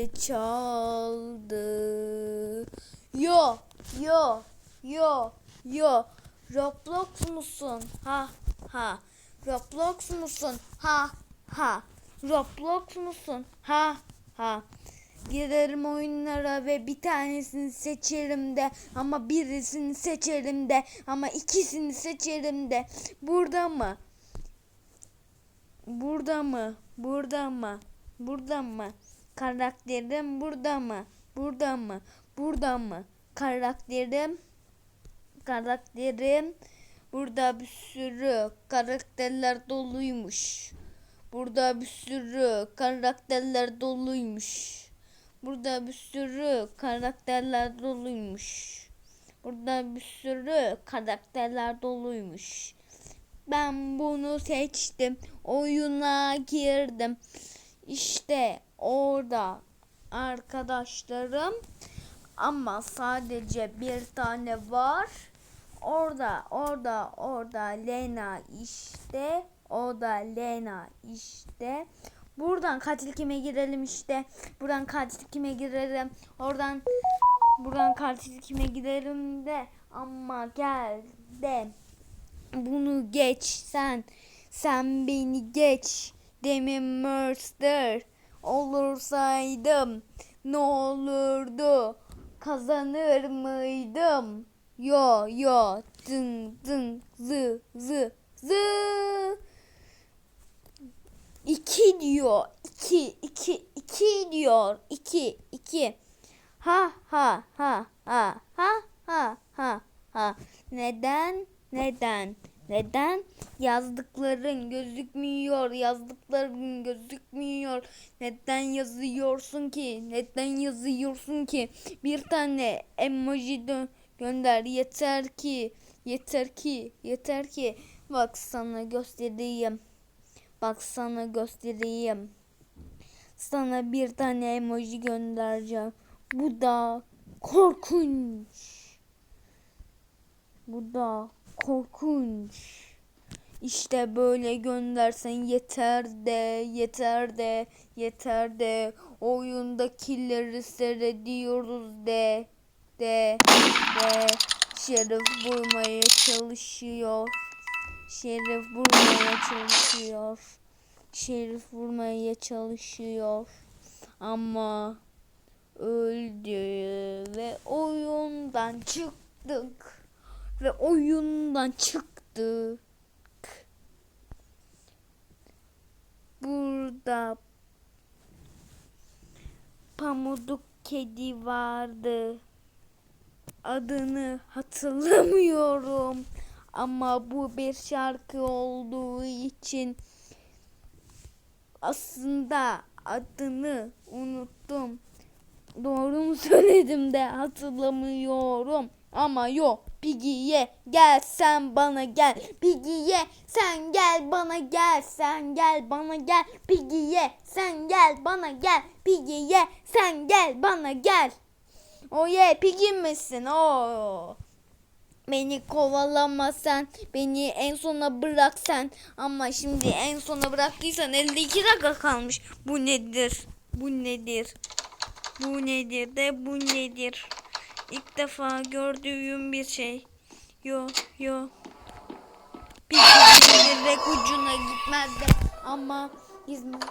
zili çaldı. Yo yo yo yo Roblox musun? Ha ha. Roblox musun? Ha ha. Roblox musun? Ha ha. Girerim oyunlara ve bir tanesini seçerim de ama birisini seçerim de ama ikisini seçerim de. Burada mı? Burada mı? Burada mı? Burada mı? Karakterim burada mı? Burada mı? Burada mı? Karakterim karakterim burada bir sürü karakterler doluymuş. Burada bir sürü karakterler doluymuş. Burada bir sürü karakterler doluymuş. Burada bir sürü karakterler doluymuş. Ben bunu seçtim. Oyuna girdim. İşte orada arkadaşlarım ama sadece bir tane var. Orada, orada, orada Lena işte. O da Lena işte. Buradan katil kime girelim işte. Buradan katil kime girelim. Oradan buradan katil kime girelim de. Ama gel de. Bunu geç sen. Sen beni geç. Demin Mercer olursaydım ne olurdu? Kazanır mıydım? Yo yo dın dın zı zı zı. İki diyor. İki, iki, iki diyor. İki, iki. Ha ha ha ha ha ha ha ha. Neden? Neden? Neden? Yazdıkların gözükmüyor. Yazdıkların gözükmüyor. Neden yazıyorsun ki? Neden yazıyorsun ki? Bir tane emoji dö- gönder. Yeter ki. Yeter ki. Yeter ki. Bak sana göstereyim. Bak sana göstereyim. Sana bir tane emoji göndereceğim. Bu da korkunç. Bu da korkunç. İşte böyle göndersen yeter de, yeter de, yeter de. Oyundakileri seyrediyoruz de, de, de. Şerif vurmaya çalışıyor. Şerif vurmaya çalışıyor. Şerif vurmaya çalışıyor. Ama öldü ve oyundan çıktık. Ve oyundan çıktık. Burada pamuduk kedi vardı. Adını hatırlamıyorum. Ama bu bir şarkı olduğu için aslında adını unuttum. Doğru mu söyledim de hatırlamıyorum. Ama yok Piggy'ye gel sen bana gel. Piggy'ye sen gel bana gel. Sen gel bana gel. Piggy'ye sen gel bana gel. Piggy'ye sen gel bana gel. O ye Piggy misin? O. Beni kovalama sen. Beni en sona bırak sen. Ama şimdi en sona bıraktıysan elde iki dakika kalmış. Bu nedir? Bu nedir? Bu nedir de bu nedir? İlk defa gördüğüm bir şey. Yo yo. Bir direk ucuna gitmezdim ama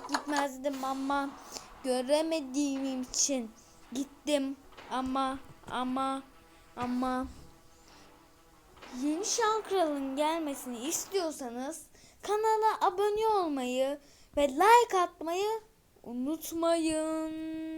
gitmezdim ama göremediğim için gittim ama ama ama yeni şarkıların gelmesini istiyorsanız kanala abone olmayı ve like atmayı unutmayın.